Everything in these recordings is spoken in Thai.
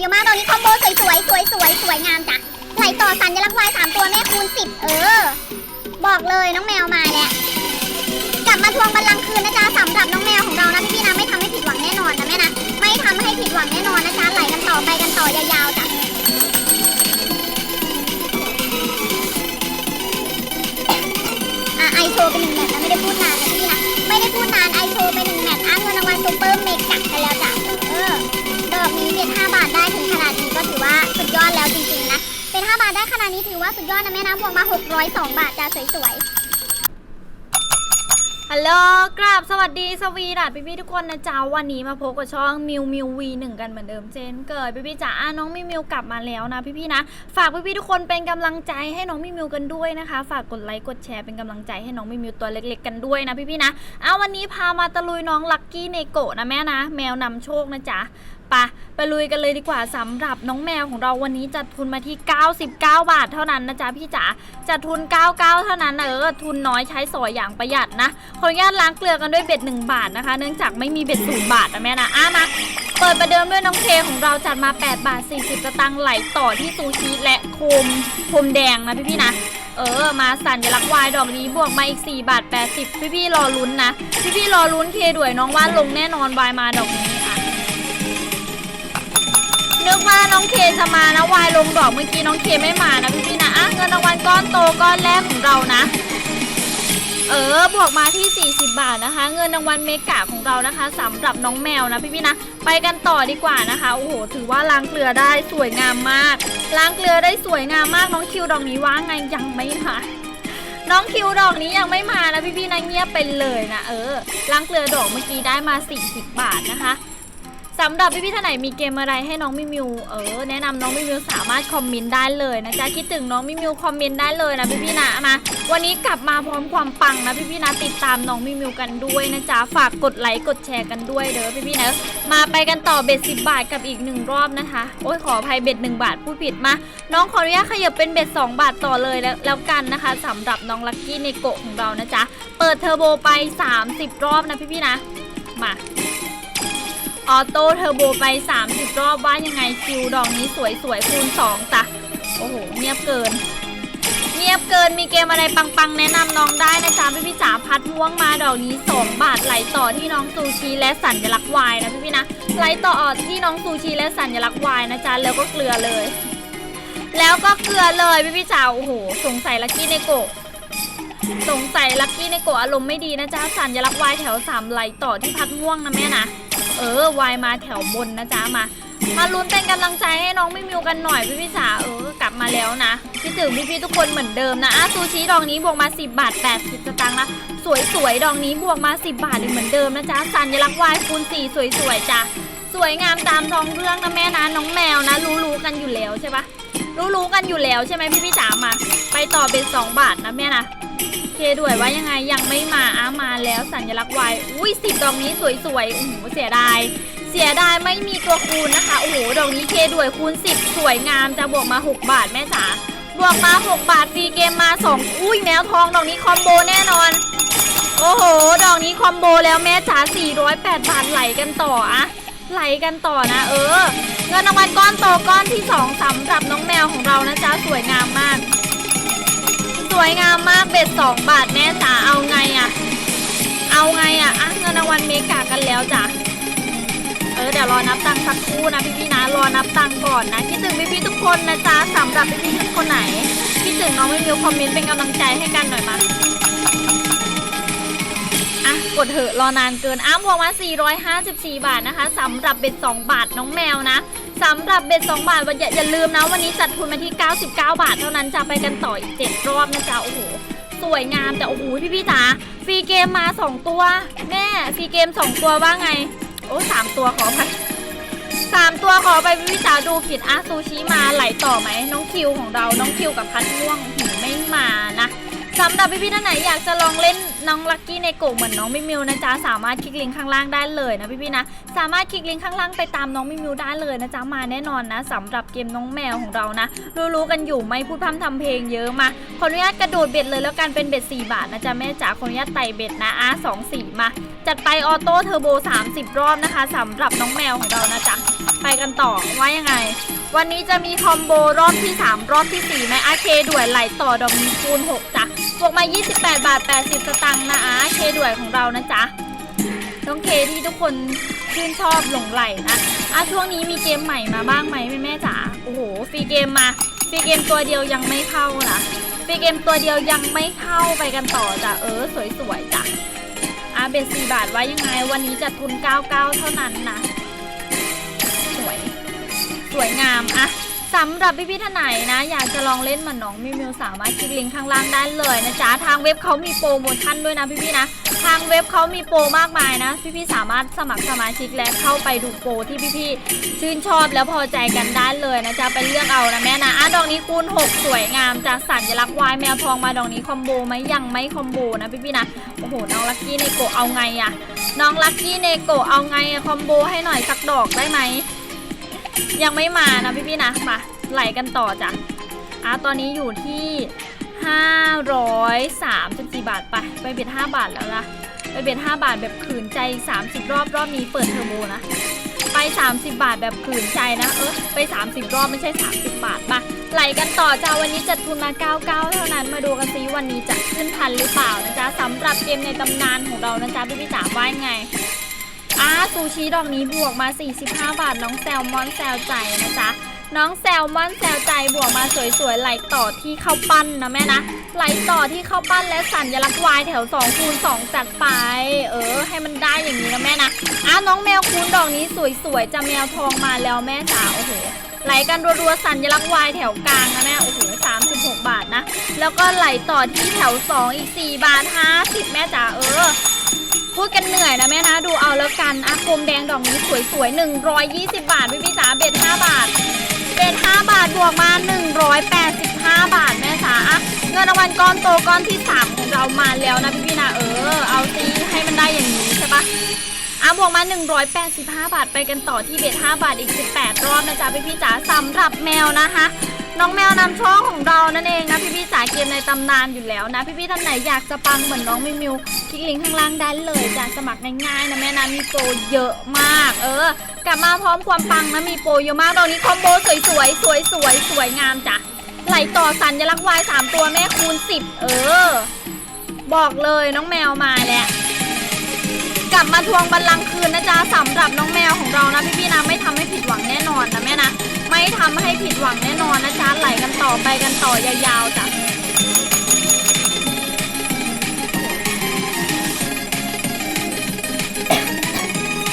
เยอะมากตอนนี้คอมโบสวยสวยสวยสวยสวยงามจ้ะไหลต่อสัญลักษณ์วายสามตัวแม่คูณสิบเออ บอกเลยน้องแมวมาแล้วกลับมาทวงบัลลังก์คืนนะจ๊ะสำหรับน้องแมวของเรานะพี่นะไม่ทำให้ผิดหวังแน่นอนนะแม่นะไม่ทำให้ผิดหวังแน่นอนนะจ๊ะไหลกันต่อไปกันต่อยาวๆจ้ะอะไอโชว์ไปหนึ่งแมตช์นะไม่ได้พูดนานนะพี่นะไม่ได้พูดนานไอโชว์ไปหนึ่ง ได้ขนาดนี้ถือว่าสุดยอดนะแม่นะบวกมา 602 บาทจ้ะสวยๆ ฮัลโหล กราบสวัสดีสวีดัสพี่พี่ๆทุกคนนะจ๊ะวันนี้มาพบกับช่องมิวมิววีหนึ่งกันเหมือนเดิมเช่นเคยพี่พี่ๆจ๋าอะน้องมิวมิวกลับมาแล้วนะพี่พี่ๆนะ ฝากพี่พี่ๆทุกคนเป็นกำลังใจให้น้องมิวมิวกันด้วยนะคะ ฝากกดไลค์กดแชร์เป็นกำลังใจให้น้องมิวมิวตัวเล็ก ๆ กันด้วยนะพี่พี่ๆนะ เอาวันนี้พามาตะลุยน้องลักกี้เนโกะนะแม่นะ แมวนำโชคนะจ๊ะ ปะไปลุยกันเลยดีกว่าสำหรับน้องแมวของเราวันนี้จัดทุนมาที่ 99 บาทเท่านั้นนะจ๊ะพี่จ๋าจัดทุน 99 เท่านั้นเออทุนน้อยใช้สอยอย่างประหยัดนะขออนุญาตล้างเกลือกันด้วยเบ็ด1บาทนะคะ เนื่องจากไม่มีเบ็ด0บาทนะแม่นะอะมาเปิดประเดิมด้วยน้องเคของเราจัดมา 8 บาท 40สตางค์ไหลต่อที่ซูชิและโคมโคมแดงนะพี่ๆนะเออ มาสัญลักษณ์วายดอกนี้บวกมาอีก 4 บาท 80 พี่ๆรอลุ้นนะ พี่ๆรอลุ้นเคด้วยน้องว่าลงแน่นอนวายมาดอกนี้ นึกว่าน้องเคจะมานะวายลงดอกเมื่อกี้น้องเคไม่มานะพี่ๆนะอะเงินรางวัลก้อนโตก้อนแรกของเรานะ เออบวกมาที่ 40 บาทนะคะ เงินรางวัลเมกะของเรานะคะสำหรับน้องแมวนะพี่ๆนะ ไปกันต่อดีกว่านะคะโอ้โหถือว่าล้างเกลือได้สวยงามมาก ล้างเกลือได้สวยงามมากน้องคิวดอกนี้ว่าไงยังไม่มาน้องคิวดอกนี้ยังไม่มานะพี่ๆนะเงียบไปเลยนะเออล้างเกลือดอกเมื่อกี้ได้มา 40 บาทนะคะ สำหรับพี่ๆท่านไหนมีเกมอะไรให้น้องมิมิวเออแนะนำน้องมิมิวสามารถคอมเมนต์ได้เลยนะจ๊ะคิดถึงน้องมิมิวคอมเมนต์ได้เลยนะพี่ๆนะมาวันนี้กลับมาพร้อมความปังนะพี่ๆนะติดตามน้องมิมิวกันด้วยนะจ๊ะฝากกดไลค์กดแชร์กันด้วยเด้อพี่ๆนะมาไปกันต่อเบ็ดสิบาทกับอีกหนึ่งรอบนะคะโอ้ยขออภัยเบ็ดหนึ่งบาทพูดผิดมาน้องขออนุญาตขยับเป็นเบ็ด2บาทต่อเลยแล้วแล้วกันนะคะสำหรับน้องลักกี้ในโกะของเรานะจ๊ะเปิดเทอร์โบไป 30 รอบนะพี่ๆนะมา ออโต้เทอร์โบไป 30 รอบว่ายังไงคิวดอกนี้สวยๆคูณ2จ้ะโอ้โหเงียบเกินเงียบเกินมีเกมอะไรปังๆ แนะนำน้องได้นะจ๊ะพี่พี่จ๋าพัดม่วงมาดอกนี้ 2 บาทไหลต่อที่น้องซูชิและสัญลักษณ์วายนะพี่พี่นะไหลต่อที่น้องซูชิและสัญลักษณ์วายนะจ๊ะแล้วก็เกลือเลย แล้วก็เกลือเลยพี่พี่จ๋าโอ้โหสงสัยลักกี้ในโกะสงสัยลักกี้ในโกะอารมณ์ไม่ดีนะจ๊ะสัญลักษณ์วายแถวสามไหลต่อที่พัดม่วงนะแม่นะ เออวายมาแถวบนนะจ๊ะมา มาลุ้นเป็นกำลังใจให้น้องไม่มิวกันหน่อยพี่พี่จ๋าเออกลับมาแล้วนะคิดถึงพี่พี่ทุกคนเหมือนเดิมนะอะซูชิดอกนี้บวกมา 10 บาท 80 สตางค์นะสวยๆดอกนี้บวกมา 10 บาทเหมือนเดิมนะจ๊ะสัญลักษณ์วายคูณ4สวยๆจ้ะสวยงามตามท้องเรื่องนะแม่นะน้องแมวนะ รู้ๆกันอยู่แล้วใช่ปะรู้ๆกันอยู่แล้วใช่ไหมพี่พี่ๆจ๋ามาไปต่อเป็น 2 บาทนะแม่นะ ด้วยว่ายังไงยังไม่มาอะมาแล้วสัญลักษณ์วายอุ้ยสิบดอกนี้สวยๆโอ้โหเสียดายเสียดายไม่มีตัวคูณนะคะโอ้โหดอกนี้เคด้วยคูณ10 สวยงามจะบวกมา 6 บาทแม่จ๋าบวกมา 6 บาทฟรีเกมมา 2 อุ้ยแมวทองดอกนี้คอมโบแน่นอน โอ้โห ดอกนี้คอมโบแล้วแม่จ๋า408 บาทไหลกันต่ออะไหลกันต่อนะ เออ เงินรางวัลก้อนโตก้อนที่ 2สำหรับน้องแมวของเรานะจ๊ะสวยงามมาก สวยงามมากเบ็ด2บาทแม่จ๋าเอาไงอะเอาไงอะอะเงินรางวัลเมกากันแล้วจ้ะเออเดี๋ยวรอนับตังค์สักครู่นะพี่ๆนะรอนับตังค์ก่อนนะคิดถึงพี่ๆทุกคนนะจ๊ะสำหรับพี่ๆทุกคนไหนคิดถึงน้องไม่มิวคอมเมนต์เป็นกำลังใจให้กันหน่อยมาอะกดเถอะรอนานเกินอ้ามพวงมา454 บาทนะคะสำหรับเบ็ด2บาทน้องแมวนะ สำหรับเบ็ด2บาทวันอย่าอย่าลืมนะวันนี้จัดทุนมาที่ 99 บาท เท่านั้นจะไปกันต่ออีก 7 รอบนะจ๊ะโอ้โหสวยงามแต่โอ้โหพี่ๆจ๋าฟรีเกมมา 2 ตัว แม่ฟรีเกม 2 ตัวว่าไง โอ้สามตัวขอไปสามตัวขอไปพี่จ๋าดูผิดอาซูชิมาไหลต่อไหมน้องคิวของเราน้องคิวกับพัดม่วงหูไม่มานะ สำหรับพี่ๆท่านไหนอยากจะลองเล่นน้องลักกี้ในโกเหมือนน้องมิมิวนะจ๊ะสามารถคลิกลิงก์ข้างล่างได้เลยนะพี่ๆนะสามารถคลิกลิงก์ข้างล่างไปตามน้องมิมิวได้เลยนะจ๊ะมาแน่นอนนะสำหรับเกมน้องแมวของเรานะ รู้ๆกันอยู่ไม่พูดพร่ำทำเพลงเยอะมาขออนุญาตกระโดดเบ็ดเลยแล้วกันเป็นเบ็ด4บาทนะจ๊ะแม่จ๋าขออนุญาตไต่เบ็ดนะอาสองสี่มา จัดไปออโต้เทอร์โบ 30 รอบนะคะสำหรับน้องแมวของเรานะจ๊ะ ไปกันต่อว่ายังไง วันนี้จะมีคอมโบรอบที่ 3 รอบที่ 4ไหมอาเคด่วยไหลต่อดอกมีคูณ 6จ้ะบวกมา 28 บาท 80 สตังค์นะอาเคด่วยของเรานะจ๊ะน้องเคที่ทุกคนชื่นชอบหลงไหลนะอะช่วงนี้มีเกมใหม่มาบ้างไหมแม่แม่จ๋าโอ้โหฟรีเกมมาฟรีเกมตัวเดียวยังไม่เข้านะฟรีเกมตัวเดียวยังไม่เข้าไปกันต่อจ้ะเออสวยๆจ้ะ เบสสี่บาทไว้ยังไง วันนี้จะทุน 99 เท่านั้นนะ สวย สวยงามอะ สำหรับพี่ๆท่านไหนนะ อยากจะลองเล่นเหมือนน้องมิวมิวสามารถคลิกลิงก์ข้างล่างได้เลยนะจ๊ะทางเว็บเขามีโปรโมชั่นด้วยนะพี่ๆนะทางเว็บเขามีโปรมากมายนะ พี่ๆสามารถสมัครสมาชิกและเข้าไปดูโปรที่พี่ๆชื่นชอบแล้วพอใจกันได้เลยนะจ๊ะไปเลือกเอานะแม่นะอะดอกนี้คูณ6 สวยงามจากสัญลักษณ์วายแมวทองมาดอกนี้คอมโบไหมยังไม่คอมโบนะพี่ๆนะโอ้โหน้องลักกี้เนโกเอาไงอะน้องลักกี้เนโกเอาไงคอมโบให้หน่อยสักดอกได้ไหม ยังไม่มานะพี่ๆนะมาไหลกันต่อจ้ะอะตอนนี้อยู่ที่ 534 บาทไปไปเบ็ด5บาทแล้วนะไปเบ็ด5บาทแบบขืนใจ 30 รอบรอบนี้เปิดเทอร์โบนะ ไป 30 บาทแบบขืนใจนะเออไป 30 รอบไม่ใช่ 30 บาทมาไหลกันต่อจ้าวันนี้จัดทุนมา 99 เท่านั้นมาดูกันซิวันนี้จะขึ้นทันหรือเปล่านะจ๊ะสำหรับเกมในตำนานของเรานะจ๊ะพี่พี่ๆจ๋าว่ายังไง อ่าซูชิดอกนี้บวกมา 45 บาท น้องแซลมอนแซลใจนะจ๊ะน้องแซลมอนแซลใจบวกมาสวยๆไหลต่อที่เข้าปั้นนะแม่นะไหลต่อที่เข้าปั้นและสัญลักษณ์วายแถว2คูณ2จัดไป เออ ให้มันได้อย่างนี้นะแม่นะอะน้องแมวคูณดอกนี้สวยๆจะแมวทองมาแล้วแม่จ๋าโอ้โหไหลกันรัวๆสัญลักษณ์วายแถวกลางนะแม่โอ้โห36บาทนะ แล้วก็ไหลต่อที่แถว2อีก4บาท50แม่จ๋าเออ พูดกันเหนื่อยนะแม่นะดูเอาแล้วกันอาคมแดงดอกนี้สวยๆ120 บาทพี่พี่จ๋าเบ็ด5บาทเบ็ด5บาทบวกมา 185 บาทแม่จ๋าเงินรางวัลก้อนโตก้อนที่ 3 ของเรามาแล้วนะพี่พี่นะเออ เอาซีให้มันได้อย่างนี้ใช่ปะอะบวกมา 185 บาทไปกันต่อที่เบ็ด5บาทอีก 18 รอบนะจ๊ะพี่พี่จ๋าสำหรับแมวนะคะ น้องแมวนำโชคของเรานั่นเองนะพี่พี่ๆจ๋าเกมในตำนานอยู่แล้วนะ พี่พี่ท่านไหนอยากจะปังเหมือนน้องมิวมิวคลิกลิงก์ข้างล่างได้เลยจ้ะสมัครง่ายๆนะแม่นะมีโปรเยอะมาก เออ กลับมาพร้อมความปังนะมีโปรเยอะมากตอนนี้คอมโบสวยๆสวยๆสวยสวยงามจ้ะไหลต่อสัญลักษณ์วายสามตัวแม่คูณ10เออ บอกเลยน้องแมวมาแล้ว กลับมาทวงบัลลังก์คืนนะจ๊ะสำหรับน้องแมวของเรานะพี่ๆนะไม่ทำให้ผิดหวังแน่นอนนะแม่นะไม่ทำให้ผิดหวังแน่นอนนะจ๊ะไหลกันต่อไปกันต่อยาวๆจ้ะ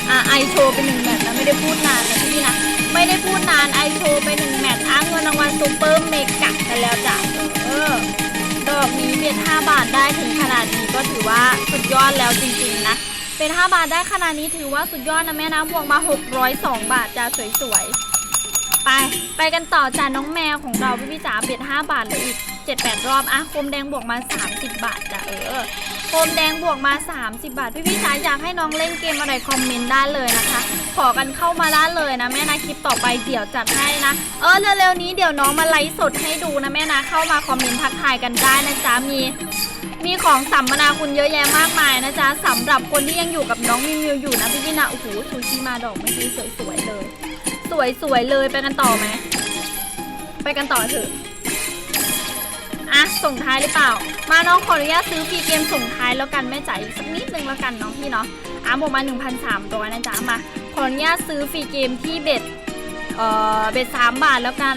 อะไอโชว์ไปหนึ่งแมตช์นะไม่ได้พูดนานนะพี่นะไม่ได้พูดนานไอโชว์ไปหนึ่งแมตช์อ้างเงินรางวัลซูเปอร์เมกะกันแล้วจ้ะเออดอกนี้เป็น5บาทได้ถึงขนาดนี้ก็ถือว่าสุดยอดแล้วจริงๆนะ เป็น 5 บาทได้ขนาดนี้ถือว่าสุดยอดนะแม่นะบวกมา 602 บาทจ้าสวยๆ ไปไปกันต่อจ้าน้องแมวของเราพี่พี่จ๋าเบ็ด5บาทเหลยอีก 7-8 รอบอะโคมแดงบวกมา 30 บาทจ้ะเออโคมแดงบวกมา 30 บาท พี่พี่จ๋าอยากให้น้องเล่นเกมอะไรคอมเมนต์ได้เลยนะคะ ขอกันเข้ามาได้เลยนะแม่นะคลิปต่อไปเดี๋ยวจัดให้นะ เออเร็วๆนี้เดี๋ยวน้องมาไลฟ์สดให้ดูนะแม่นะเข้ามาคอมเมนต์ทักทายกันได้นะจ๊ะมี มีของสัมมนาคุณเยอะแยะมากมายนะจ๊ะสำหรับคนที่ยังอยู่กับน้องมิวมิวอยู่นะพี่พี่นะโอ้โหซูชิมาดอกเมื่อกี้สวยๆเลย สวยๆเลยไปกันต่อไหมไปกันต่อเถอะอะส่งท้ายหรือเปล่า มาน้องขออนุญาตซื้อฟรีเกมส่งท้ายแล้วกันแม่จ๋าอีกสักนิดนึงแล้วกันน้องพี่เนาะอะบวกมา1,300นะจ๊ะมาขออนุญาตซื้อฟรีเกมที่เบ็ดเอ่อเบ็ด3บาทแล้วกัน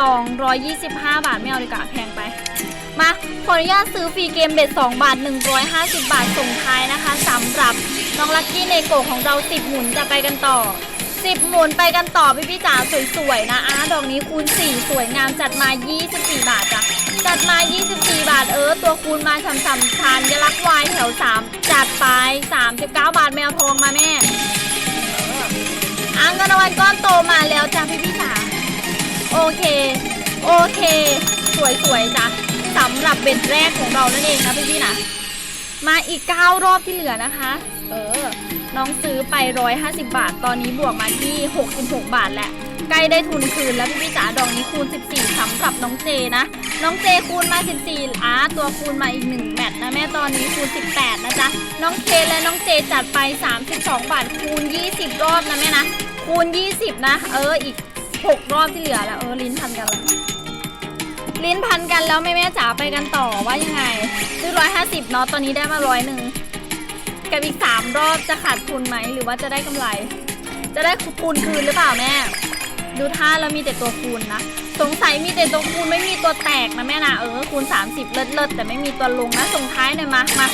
225 บาทไม่เอาดีกว่าแพงไป มาขออนุญาตซื้อฟรีเกมเบ็ด2บาท 150 บาทส่งท้ายนะคะสำหรับน้องลักกี้ในโกของเรา 10 หมุนจะไปกันต่อ 10 หมุนไปกันต่อพี่พี่จ๋าสวยๆนะอาดอกนี้คูณ 4 สวยงามจัดมา 24 บาทจ้ะจัดมา 24 บาทเออ ตัวคูณมาฉ่ำๆทานยลักวายแถว 3 จัดไป 39 บาทแมวทองมาแม่อออะเงินรางวัลก้อนโตมาแล้วจ้ะพี่พี่จ๋าโอเค โอเค สวยๆจ้ะ สำหรับเบ็ดแรกของเรานั่นเองนะพี่พี่ๆนะ มาอีก 9 รอบที่เหลือนะคะ เออ น้องซื้อไป 150 บาท ตอนนี้บวกมาที่ 66 บาทแหละ ใกล้ได้ทุนคืนแล้วพี่พี่ๆจ๋าดอกนี้คูณ 14สำหรับน้องเจนะ น้องเจคูณมา 14อ่าตัวคูณมาอีก 1 แมตช์นะแม่ตอนนี้คูณ 18 นะจ๊ะ น้องเคและน้องเจจัดไป 32 บาท คูณ 20 รอบนะแม่นะคคูณ 20 นะ เออ อีก 6 รอบที่เหลือแล้ว เออ ลิ้นพันกันแล้ว ลิ้นพันกันแล้วแม่แม่จ๋าไปกันต่อว่ายังไง ซื้อ150เนาะตอนนี้ได้มาร้อยหนึ่งกับอีก3รอบจะขาดทุนไหมหรือว่าจะได้กำไร จะได้คูณคืนหรือเปล่าแม่ ดูท่าแล้วมีแต่ตัวคูณนะสงสัยมีแต่ตัวคูณไม่มีตัวแตกนะแม่นะเออคูณ 30 เลิศเลิศแต่ไม่มีตัวลงนะส่งท้ายหน่อยมามา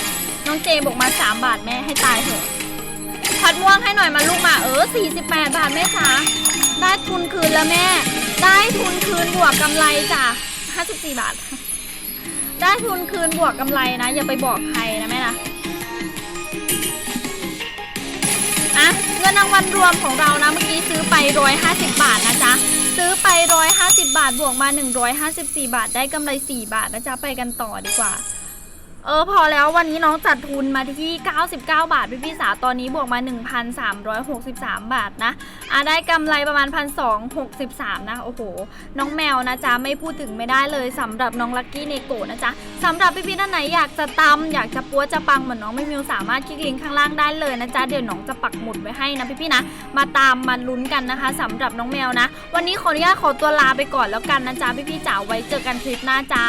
น้องเจบอกมา 3 บาทแม่ให้ตายเถอะผัดม่วงให้หน่อยมาลูกมาเออ 48 บาทแม่จ๋าได้ทุนคืนแล้วแม่ ได้ทุนคืนบวกกำไรจ้ะ 54 บาท ได้ทุนคืนบวกกำไรนะ อย่าไปบอกใครนะแม่นะอะเงินรางวัลรวมของเรานะ เมื่อกี้ซื้อไป 150 บาทนะจ๊ะ ซื้อไป 150 บาทบวกมา 154 บาท ได้กำไร 4 บาทนะจ๊ะ ไปกันต่อดีกว่า เออพอแล้ววันนี้น้องจัดทุนมาที่ 99 บาท พี่พี่สาตอนนี้บวกมา 1,363 บาทนะอะได้กำไรประมาณ 1,263 นะ โอ้โห น้องแมวนะจ๊ะ ไม่พูดถึงไม่ได้เลยสำหรับน้องลักกี้เนโกะนะจ๊ะสำหรับพี่พี่ท่านไหนอยากจะตำอยากจะปัวจะปังเหมือนน้องไม่มิวสามารถคลิกลิงก์ข้างล่างได้เลยนะจ๊ะ เดี๋ยวน้องจะปักหมุดไว้ให้นะพี่พี่นะ มาตามมาลุ้นกันนะคะสำหรับน้องแมวนะ วันนี้ขออนุญาตขอตัวลาไปก่อนแล้วกันนะจ๊ะพี่พี่จ๋าไว้เจอกันคลิปหน้าจ้า